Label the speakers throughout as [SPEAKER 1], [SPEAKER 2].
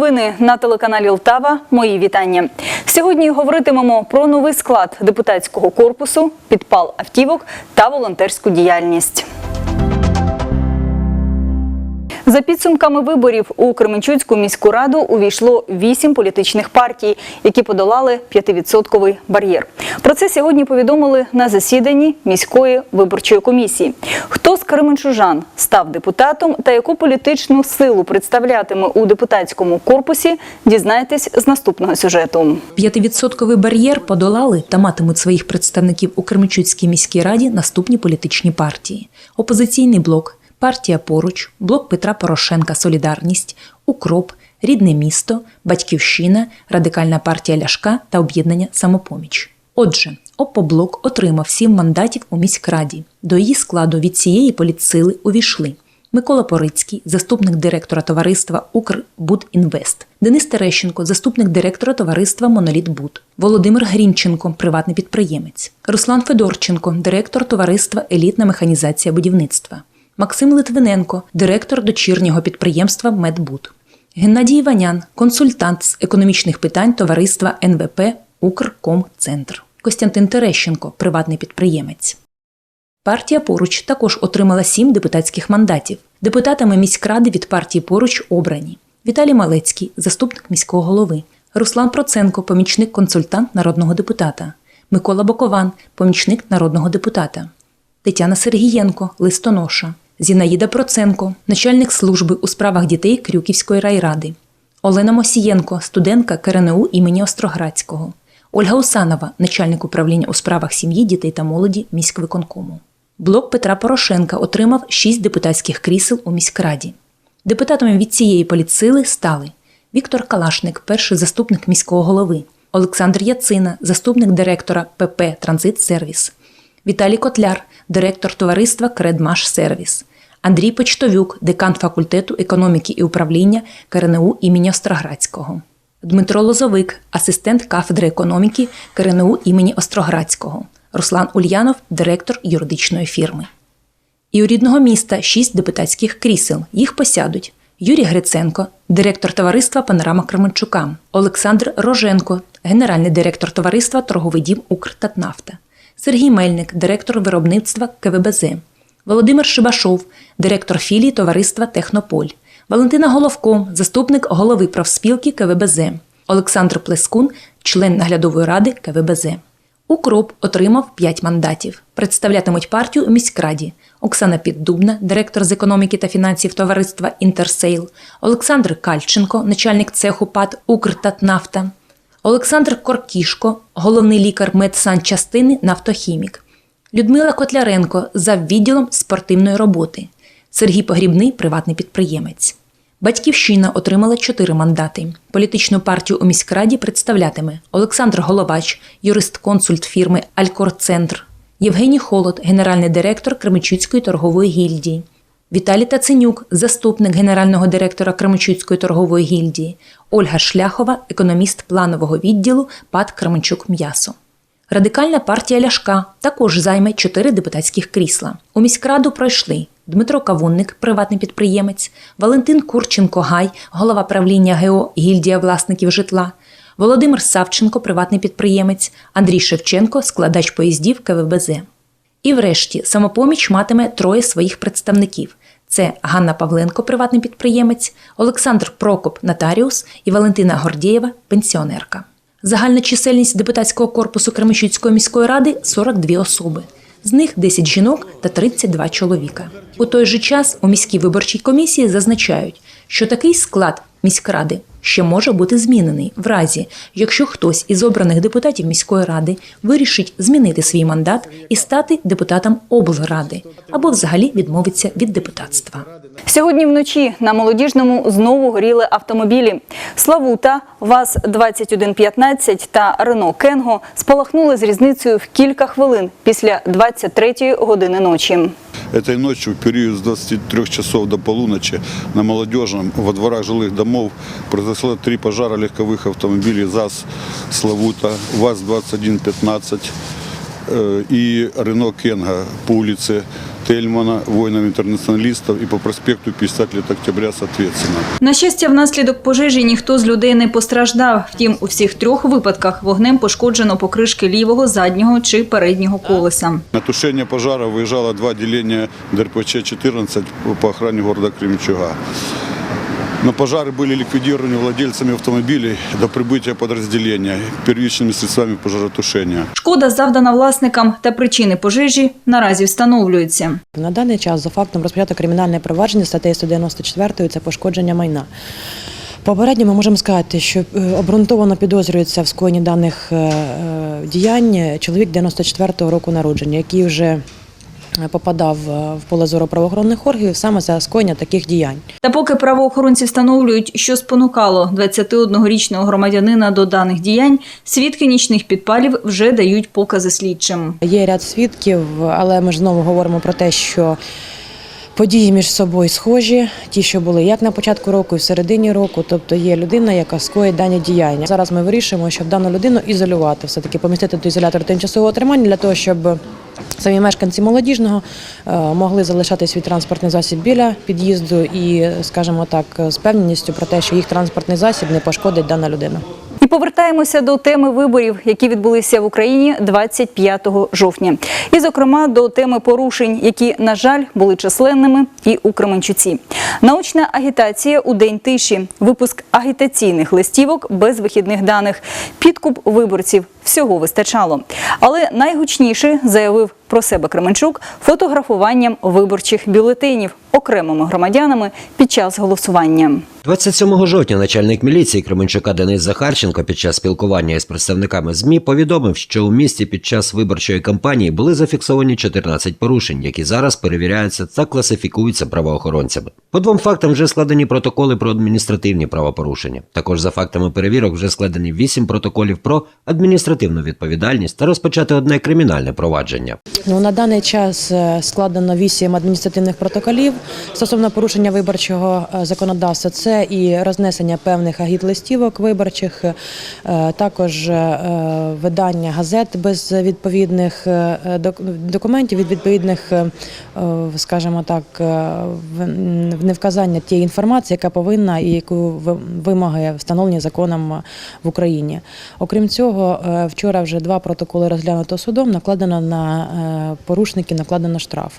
[SPEAKER 1] новини на телеканалі Лтава. Мої вітання. Сьогодні говоритимемо про новий склад депутатського корпусу, підпал автівок та волонтерську діяльність. За підсумками виборів у Кременчуцьку міську раду увійшло вісім політичних партій, які подолали 5-відсотковий бар'єр. Про це сьогодні повідомили на засіданні міської виборчої комісії. Хто з кременчужан став депутатом та яку політичну силу представлятиме у депутатському корпусі, дізнаєтесь з наступного сюжету.
[SPEAKER 2] П'ятивідсотковий бар'єр подолали та матимуть своїх представників у Кременчуцькій міській раді наступні політичні партії: опозиційний блок, партія поруч, блок Петра Порошенка Солідарність, Укроп, Рідне місто, Батьківщина, Радикальна партія Ляшка та об'єднання Самопоміч. Отже, ОПОБЛОК отримав сім мандатів у міськраді. До її складу від цієї політсили увійшли Микола Порицький, заступник директора товариства Укрбудінвест, Денис Терещенко, заступник директора товариства Монолітбуд, Володимир Грінченко, приватний підприємець, Руслан Федорченко, директор товариства Елітна механізація будівництва, Максим Литвиненко, директор дочірнього підприємства Медбуд, Геннадій Іванян, консультант з економічних питань товариства НВП Укркомцентр, Костянтин Терещенко, приватний підприємець. Партія поруч також отримала сім депутатських мандатів. Депутатами міськради від партії поруч обрані Віталій Малецький, заступник міського голови, Руслан Проценко, помічник-консультант народного депутата, Микола Бокован, помічник народного депутата, Тетяна Сергієнко, листоноша, Зінаїда Проценко, начальник служби у справах дітей Крюківської райради, Олена Мосієнко, студентка КРНУ імені Остроградського, Ольга Усанова, начальник управління у справах сім'ї, дітей та молоді міськвиконкому. Блок Петра Порошенка отримав шість депутатських крісел у міськраді. Депутатами від цієї політсили стали Віктор Калашник, перший заступник міського голови, Олександр Яцина, заступник директора ПП Транзит Сервіс, Віталій Котляр, директор товариства Кредмаш Сервіс, Андрій Почтовюк, декан факультету економіки і управління КРНУ імені Остроградського, Дмитро Лозовик, асистент кафедри економіки КРНУ імені Остроградського, Руслан Ульянов, директор юридичної фірми. І у рідного міста шість депутатських крісел. Їх посядуть Юрій Гриценко, директор товариства Панорама Кременчука, Олександр Роженко, генеральний директор товариства Торговий дім Укртатнафта, Сергій Мельник, директор виробництва КВБЗ, Володимир Шибашов, директор філії товариства Технополь, Валентина Головко, заступник голови профспілки КВБЗ, Олександр Плескун, член наглядової ради КВБЗ. Укроп отримав 5 мандатів. Представлятимуть партію у міськраді. Оксана Піддубна, директор з економіки та фінансів товариства Інтерсейл, Олександр Кальченко, начальник цеху ПАД Укртатнафта, Олександр Коркішко, головний лікар медсанчастини Нафтохімік, Людмила Котляренко за відділом спортивної роботи, Сергій Погрібний, приватний підприємець. Батьківщина отримала чотири мандати. Політичну партію у міськраді представлятиме Олександр Головач, юрист-консульт фірми Алькорцентр, Євгеній Холод, генеральний директор Кременчуцької торгової гільдії, Віталій Таценюк, заступник генерального директора Кременчуцької торгової гільдії, Ольга Шляхова, економіст планового відділу ПАД Кременчук М'ясо. Радикальна партія Ляшка також займе чотири депутатських крісла. У міськраду пройшли Дмитро Кавунник, приватний підприємець, Валентин Курченко-Гай, голова правління ГО Гільдія власників житла, Володимир Савченко, приватний підприємець, Андрій Шевченко, складач поїздів КВБЗ. І врешті самопоміч матиме троє своїх представників: це Ганна Павленко, приватний підприємець, Олександр Прокоп, нотаріус і Валентина Гордєєва, пенсіонерка. Загальна чисельність депутатського корпусу Кременчуцької міської ради 42 особи. З них 10 жінок та 32 чоловіка. У той же час у міській виборчій комісії зазначають, що такий склад міськради ще може бути змінений в разі, якщо хтось із обраних депутатів міської ради вирішить змінити свій мандат і стати депутатом облради або взагалі відмовиться від депутатства.
[SPEAKER 1] Сьогодні вночі на молодіжному знову горіли автомобілі. Славута, ВАЗ-2115 та Рено Кенго спалахнули з різницею в кілька хвилин після 23-ї години ночі.
[SPEAKER 3] Этой ночью, в период с 23 часов до полуночи, на Молодежном во дворах жилых домов произошло три пожара легковых автомобилей ЗАЗ «Славута», ВАЗ-2115 э, и Рено Кенга по улице Тельмана, воинов-интернационалистов и по проспекту 50 лет октября соответственно.
[SPEAKER 1] На щастя, внаслідок пожежі ніхто з людей не постраждав. Втім, у всіх трьох випадках вогнем пошкоджено покришки лівого, заднього чи переднього колеса.
[SPEAKER 3] На тушение пожара выезжало два отделения ДРПЧ-14 по охране города Кременчуга. Но пожары были ликвидированы владельцами автомобилей до прибытия подразделения первичными средствами пожаротушения.
[SPEAKER 1] Шкода завдана власникам та причини пожежі наразі встановлюються.
[SPEAKER 4] На даний час за фактом розпочато кримінальне провадження статтею 194 це пошкодження майна. Попередньо ми можемо сказати, що е, обґрунтовано підозрюється в скоєнні даних е, е, діянь чоловік 94-го року народження, який вже е, попадав е, в поле зору правоохоронних органів саме за скоєння таких діянь.
[SPEAKER 1] Та поки правоохоронці встановлюють, що спонукало 21-річного громадянина до даних діянь, свідки нічних підпалів вже дають покази слідчим.
[SPEAKER 4] Є ряд свідків, але ми ж знову говоримо про те, що події між собою схожі, ті, що були як на початку року, і в середині року. Тобто є людина, яка скоїть дані діяння. Зараз ми вирішуємо, щоб дану людину ізолювати, все таки помістити до ізолятора тимчасового тримання для того, щоб. Самі мешканці молодіжного е, могли залишати свій транспортний засіб біля під'їзду і, скажімо так, з певністю про те, що їх транспортний засіб не пошкодить дана людина.
[SPEAKER 1] І повертаємося до теми виборів, які відбулися в Україні 25 жовтня. І, зокрема, до теми порушень, які, на жаль, були численними і у Кременчуці. Научна агітація у день тиші, випуск агітаційних листівок без вихідних даних, підкуп виборців. Всього вистачало. Але найгучніше заявив про себе Кременчук фотографуванням виборчих бюлетенів окремими громадянами під час голосування.
[SPEAKER 5] 27 жовтня начальник міліції Кременчука Денис Захарченко під час спілкування із представниками ЗМІ повідомив, що у місті під час виборчої кампанії були зафіксовані 14 порушень, які зараз перевіряються та класифікуються правоохоронцями. По двом фактам вже складені протоколи про адміністративні правопорушення. Також за фактами перевірок вже складені 8 протоколів про адміністративну відповідальність та розпочати одне кримінальне провадження.
[SPEAKER 4] Ну, на даний час е, складено вісім адміністративних протоколів стосовно порушення виборчого е, законодавства. Це і рознесення певних агіт-листівок виборчих, е, також видання газет без відповідних документів, від відповідних, скажімо так, невказання тієї інформації, яка повинна і яку ви- вимоги встановлені законом в Україні. Окрім цього, вчора вже два протоколи розглянуто судом, накладено на порушників, накладено штраф.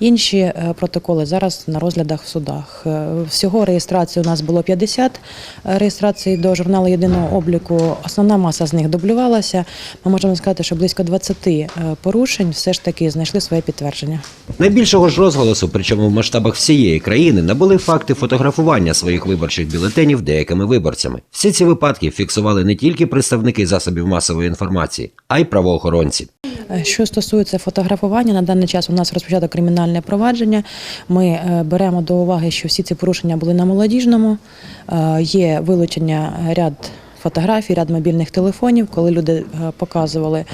[SPEAKER 4] Інші е, протоколи зараз на розглядах в судах. Е, Всього реєстрації у нас було 50 реєстрацій до журналу єдиного обліку. Основна маса з них дублювалася. Ми можемо сказати, що близько 20 е, порушень все ж таки знайшли своє підтвердження.
[SPEAKER 5] Найбільшого ж розголосу, причому в масштабах всієї країни, набули факти фотографування своїх виборчих бюлетенів деякими виборцями. Всі ці випадки фіксували не тільки представники засобів масової інформації, а й правоохоронці.
[SPEAKER 4] Е, Що стосується фотографування, на даний час у нас розпочато кримінальне провадження. Ми е, беремо до уваги, що всі ці порушення були на молодіжному. Е, Є вилучення ряд фотографій, ряд мобільних телефонів, коли люди е, показували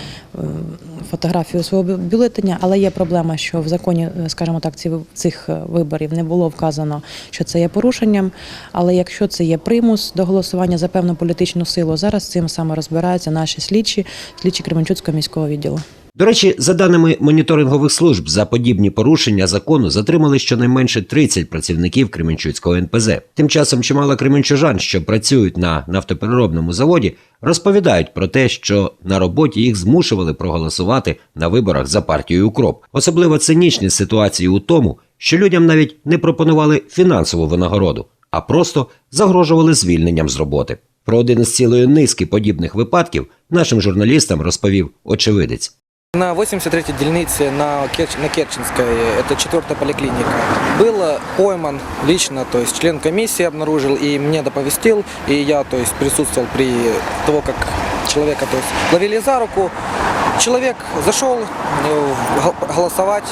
[SPEAKER 4] фотографію свого бю- бюлетеня, але є проблема, що в законі, скажімо так, цих виборів не було вказано, що це є порушенням. Але якщо це є примус до голосування за певну політичну силу, зараз цим саме розбираються наші слідчі, слідчі Кременчуцького міського відділу.
[SPEAKER 5] До речі, за даними моніторингових служб, за подібні порушення закону затримали щонайменше 30 працівників Кременчуцького НПЗ. Тим часом чимало кременчужан, що працюють на нафтопереробному заводі, розповідають про те, що на роботі їх змушували проголосувати на виборах за партію Укроп. Особливо цинічні ситуації у тому, що людям навіть не пропонували фінансову винагороду, а просто загрожували звільненням з роботи. Про один із цілої низки подібних випадків нашим журналістам розповів очевидець.
[SPEAKER 6] На 83-й дельнице на, Керч... на Керченской, это четвертая поликлиника, был пойман лично, то есть член комиссии обнаружил и мне доповестил, и я то есть, присутствовал при того, как человека то есть, ловили за руку. Человек зашел э, гол- голосовать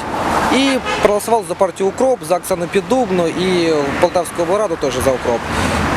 [SPEAKER 6] и проголосовал за партию Укроп, за Оксану Педубну и Полтавскую Раду тоже за Укроп.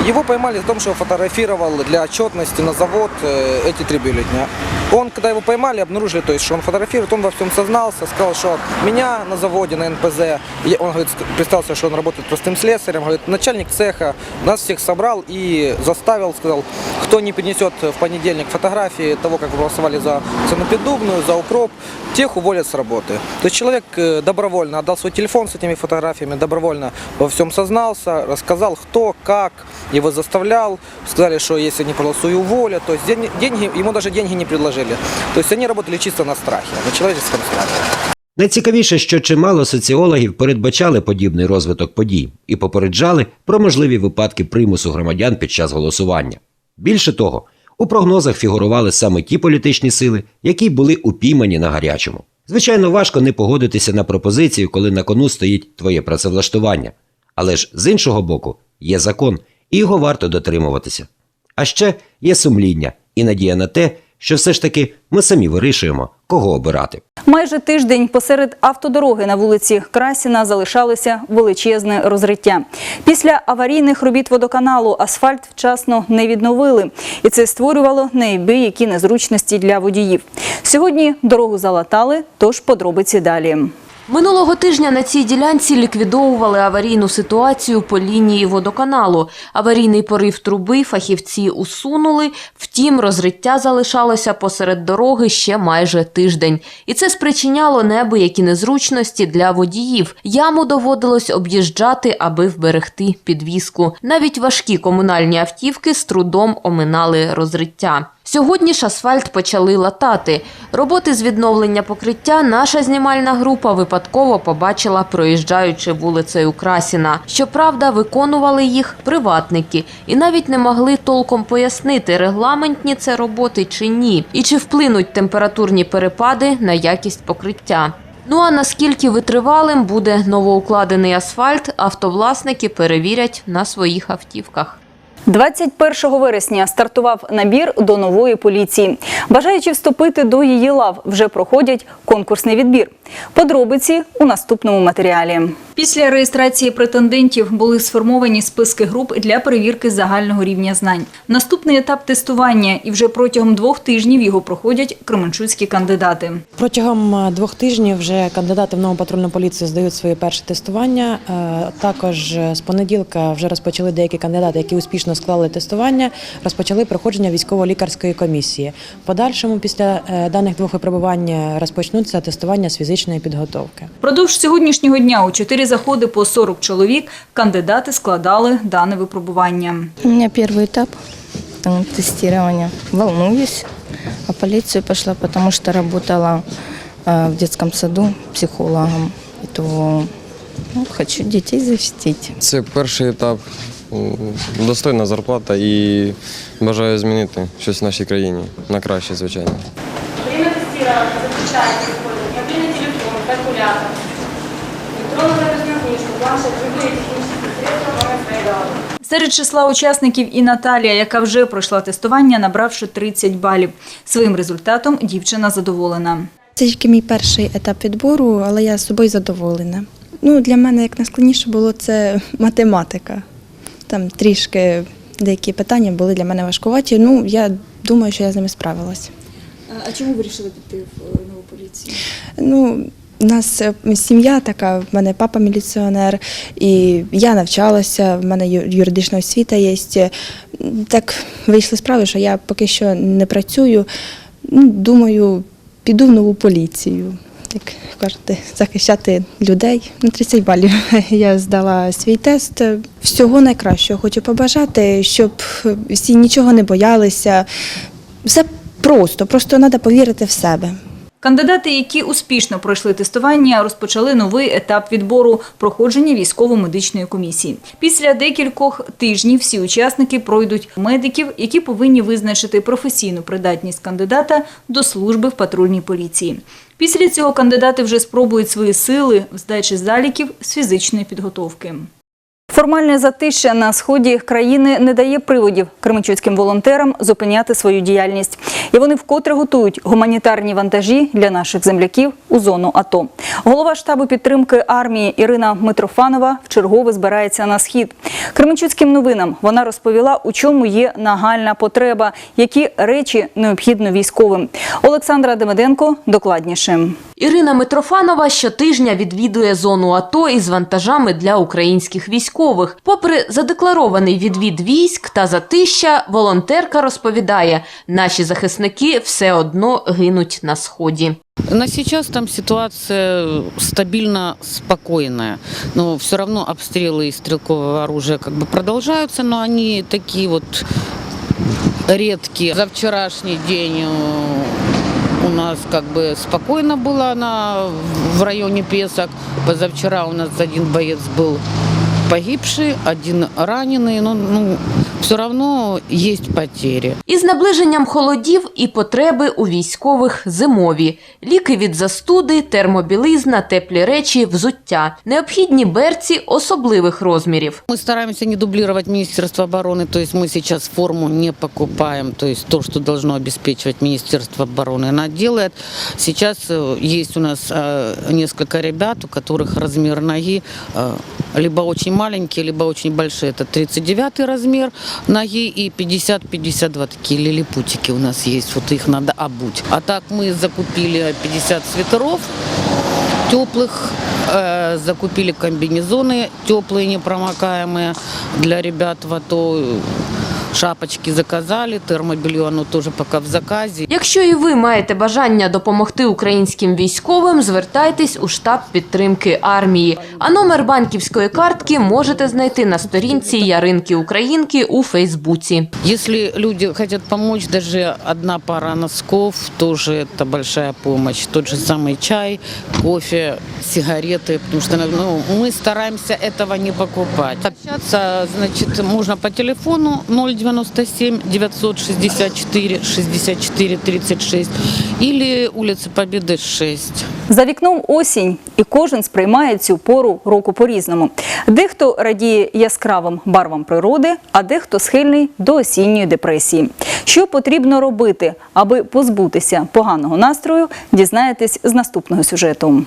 [SPEAKER 6] Его поймали в том, что фотографировал для отчетности на завод э, эти три бюллетня. Он, когда его поймали, обнаружили, то есть, что он фотографирует, он во всем сознался, сказал, что меня на заводе, на НПЗ, он говорит, представился, что он работает простым слесарем, говорит, начальник цеха нас всех собрал и заставил, сказал, кто не принесет в понедельник фотографии того, как голосовали за ценопедубную, за укроп, тех уволят с работы. То есть человек э, добровольно отдал свой телефон с этими фотографиями, добровольно во всем сознался, рассказал, кто, как, его заставлял, сказали, что если не проголосую, уволят. То есть ден- деньги, ему даже деньги не предложили. То есть они чисто на страхе, на человеческом страхе.
[SPEAKER 5] Найцікавіше, що чимало соціологів передбачали подібний розвиток подій і попереджали про можливі випадки примусу громадян під час голосування. Більше того, у прогнозах фігурували саме ті політичні сили, які були упіймані на гарячому. Звичайно, важко не погодитися на пропозицію, коли на кону стоїть твоє працевлаштування. Але ж з іншого боку, є закон, і його варто дотримуватися. А ще є сумління і надія на те, що все ж таки ми самі вирішуємо, кого обирати.
[SPEAKER 1] Майже тиждень посеред автодороги на вулиці Красіна залишалося величезне розриття. Після аварійних робіт водоканалу асфальт вчасно не відновили, і це створювало неабиякі незручності для водіїв. Сьогодні дорогу залатали, тож подробиці далі.
[SPEAKER 7] Минулого тижня на цій ділянці ліквідовували аварійну ситуацію по лінії водоканалу. Аварійний порив труби фахівці усунули, втім розриття залишалося посеред дороги ще майже тиждень. І це спричиняло неабиякі незручності для водіїв. Яму доводилось об'їжджати, аби вберегти підвіску. Навіть важкі комунальні автівки з трудом оминали розриття. Сьогодні ж асфальт почали латати. Роботи з відновлення покриття наша знімальна група випадково побачила, проїжджаючи вулицею Красіна. Щоправда, виконували їх приватники і навіть не могли толком пояснити, регламентні це роботи чи ні, і чи вплинуть температурні перепади на якість покриття. Ну а наскільки витривалим буде новоукладений асфальт, автовласники перевірять на своїх автівках.
[SPEAKER 1] 21 вересня стартував набір до нової поліції. Бажаючи вступити до її лав, вже проходять конкурсний відбір. Подробиці у наступному матеріалі. Після реєстрації претендентів були сформовані списки груп для перевірки загального рівня знань. Наступний етап тестування, і вже протягом двох тижнів його проходять кременчуцькі кандидати.
[SPEAKER 4] Протягом е, двох тижнів вже кандидати в нову патрульну поліцію здають своє перше тестування. Е, Також е, з понеділка вже розпочали деякі кандидати, які успішно склали тестування, розпочали проходження військово-лікарської комісії. В подальшому після е, даних двох випробувань е, розпочнуться тестування з фізичної підготовки.
[SPEAKER 1] Продовж сьогоднішнього дня у чотири заходи по 40 чоловік кандидати складали дане випробування.
[SPEAKER 8] У меня первый этап э, тестирования. Волнуюсь. А в полицию пошла, потому что работала э, в детском саду психологом. И то ну, хочу детей защитить.
[SPEAKER 9] Це перший етап, м, достойна зарплата і бажаю змінити щось в нашій країні на краще, звичайно.
[SPEAKER 10] Время тестирования заключается в использовании мобильный телефон, калькулятор, электронную записную книжку, планшет, любые технические средства, кроме своей головы.
[SPEAKER 1] Серед числа учасників і Наталія, яка вже пройшла тестування, набравши 30 балів. Своїм результатом дівчина задоволена.
[SPEAKER 11] Це тільки мій перший етап відбору, але я з собою задоволена. Ну, для мене як найскладніше було це математика. Там трішки деякі питання були для мене важкуваті. Ну, я думаю, що я з ними справилась.
[SPEAKER 1] А чому ви вирішили піти в нову поліцію?
[SPEAKER 11] Ну, у нас е, сім'я така, в мене папа міліціонер, і я навчалася, в мене юридична освіта є. Так вийшли справи, що я поки що не працюю. Ну, думаю, піду в нову поліцію. Як кажете, захищати людей на 30 балів. Я здала свій тест. Всього найкращого хочу побажати, щоб всі нічого не боялися. Все просто, просто треба повірити в себе.
[SPEAKER 1] Кандидати, які успішно пройшли тестування, розпочали новий етап відбору проходження військово-медичної комісії. Після декількох тижнів всі учасники пройдуть медиків, які повинні визначити професійну придатність кандидата до служби в патрульній поліції. Після цього кандидати вже спробують свої сили в здачі заліків з фізичної підготовки. Формальне затища на сході країни не дає приводів кременчуцьким волонтерам зупиняти свою діяльність. І вони вкотре готують гуманітарні вантажі для наших земляків у зону АТО. Голова штабу підтримки армії Ірина Митрофанова вчергове збирається на схід. Кременчуцьким новинам вона розповіла, у чому є нагальна потреба, які речі необхідно військовим. Олександра Демиденко докладніше.
[SPEAKER 7] Ірина Митрофанова щотижня відвідує зону АТО із вантажами для українських військових. Попри задекларований відвід військ та затища, волонтерка розповідає, наші захисники все одно гинуть на сході.
[SPEAKER 12] На сейчас там ситуация стабильно спокойная, но все равно обстрелы из стрелкового оружия как бы продолжаются, но они такие вот редкие. За вчерашний день э, у нас как бы спокойно было на, в районе Песок. Позавчера у нас один боец был погибший, один раненый, но ну, все равно есть потери.
[SPEAKER 7] Із наближенням холодів і потреби у військових зимові. Ліки від застуди, термобілизна, теплі речі, взуття. Необхідні берці особливих розмірів.
[SPEAKER 12] Мы стараемся не дублировать Министерство обороны, то есть мы сейчас форму не покупаем, то есть то, что должно обеспечивать Министерство обороны, она делает. Сейчас э, есть у нас э, несколько ребят, у которых размер ноги э, либо очень маленький, либо очень большой. Это 39 размер ноги и 50-52 такие лилипутики у нас есть, вот их надо обуть. А так мы закупили 50 свитеров, теплых, э, закупили комбинезоны теплые, непромокаемые для ребят в АТО. Шапочки заказали, термобелье, оно тоже пока в заказе.
[SPEAKER 7] Якщо і ви маєте бажання допомогти українським військовим, звертайтесь у штаб підтримки армії. А номер банківської картки можете знайти на сторінці Яринки Українки у Фейсбуці.
[SPEAKER 12] Если люди хотят помочь, даже одна пара носков, тоже это большая помощь. Тот же самый чай, кофе, сигареты, потому что ну, мы стараемся этого не покупать. Общаться, значит, можно по телефону 097 964 64 36 или улица Победы 6.
[SPEAKER 1] За вікном осінь, і кожен сприймає цю пору року по-різному. Дехто радіє яскравим барвам природи, а дехто схильний до осінньої депресії. Що потрібно робити, аби позбутися поганого настрою, дізнаєтесь з наступного сюжету.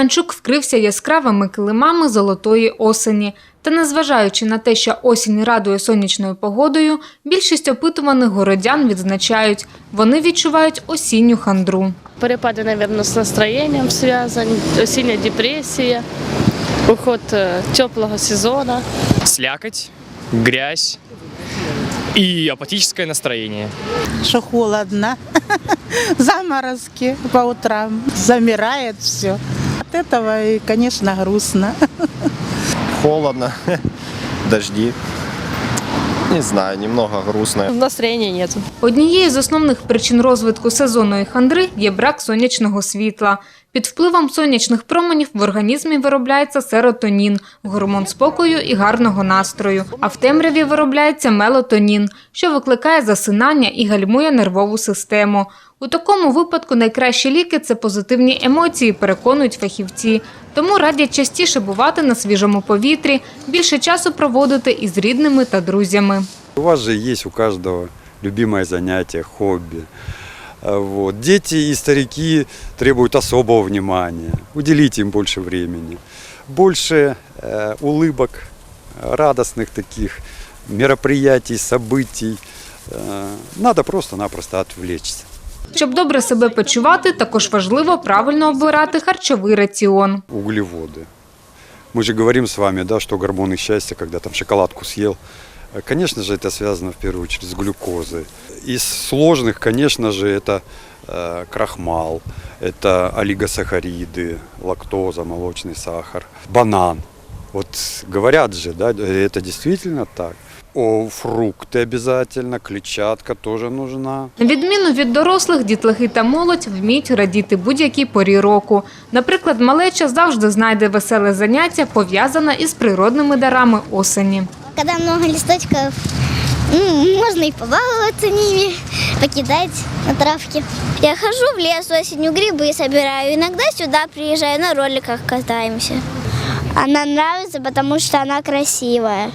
[SPEAKER 13] Кременчук вкрився яскравими килимами золотої осені. Та незважаючи на те, що осінь радує сонячною погодою, більшість опитуваних городян відзначають, вони відчувають осінню хандру.
[SPEAKER 10] Перепады, наверное, с настроением связаны, осенняя депрессия, уход э, теплого сезона.
[SPEAKER 14] слякоть, грязь и апатическое настроение.
[SPEAKER 15] что холодно, заморозки по утрам, замирает все. От этого, и, конечно, грустно.
[SPEAKER 9] Холодно, дожди. Не знаю, немного грустно.
[SPEAKER 10] Настроения нет.
[SPEAKER 13] Однією з основних причин розвитку сезонної хандри є брак сонячного світла. Під впливом сонячних променів в організмі виробляється серотонін, гормон спокою і гарного настрою. А в темряві виробляється мелатонін, що викликає засинання і гальмує нервову систему. У такому випадку найкращі ліки це позитивні емоції, переконують фахівці. Тому радять частіше бувати на свіжому повітрі, більше часу проводити із рідними та друзями.
[SPEAKER 16] У вас же есть у каждого любимое занятие, хобби. А, Вот. Дети и старики требуют особого внимания. Уделите им больше времени. Больше э, улыбок, э, радостных таких мероприятий, событий. Э, надо просто-напросто отвлечься.
[SPEAKER 13] Щоб добре себе почувати, також важливо правильно обирати харчовий раціон.
[SPEAKER 16] Углеводы. Мы же говорим с вами, да, что гормоны счастья, когда там шоколадку съел. Э, Конечно же, это связано в первую очередь с глюкозой. Из сложных, конечно же, это э, крахмал, это олигосахариды, лактоза, молочный сахар, банан. Вот говорят же, да, это действительно так. О, фрукты обязательно, клетчатка тоже нужна.
[SPEAKER 13] На відміну від дорослих, дітлахи та молодь вміють радіти будь-якій порі року. Наприклад, малеча завжди знайде веселе заняття, пов'язане із природними дарами осені.
[SPEAKER 17] Когда много листочков, м, можно и побаловаться ними, покидать на травке. Я хожу в лес осенью, грибы собираю. Иногда сюда приезжаю, на роликах катаемся. Она нравится, потому что она красивая.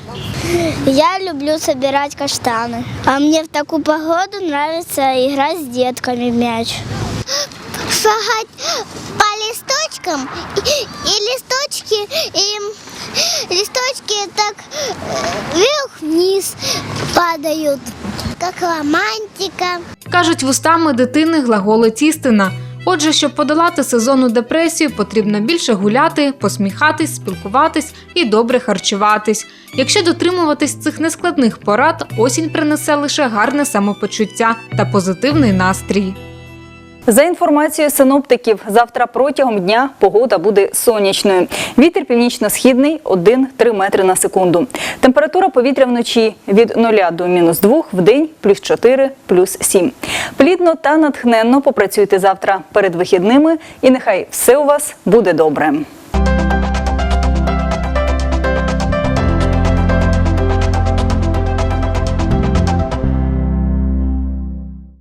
[SPEAKER 17] Я люблю собирать каштаны. А мне в такую погоду нравится играть с детками в мяч. Шагать по листочкам и, и листочки, и листочки так э, вверх-вниз падают, как романтика.
[SPEAKER 13] Кажуть, вустами дитини глаголить істина. Отже, щоб подолати сезонну депресію, потрібно більше гуляти, посміхатись, спілкуватись і добре харчуватись. Якщо дотримуватись цих нескладних порад, осінь принесе лише гарне самопочуття та позитивний настрій.
[SPEAKER 1] За інформацією синоптиків, завтра протягом дня погода буде сонячною. Вітер північно-східний 1-3 метри на секунду. Температура повітря вночі від 0 до мінус 2, в день плюс 4, плюс 7. Плідно та натхненно попрацюйте завтра перед вихідними і нехай все у вас буде добре.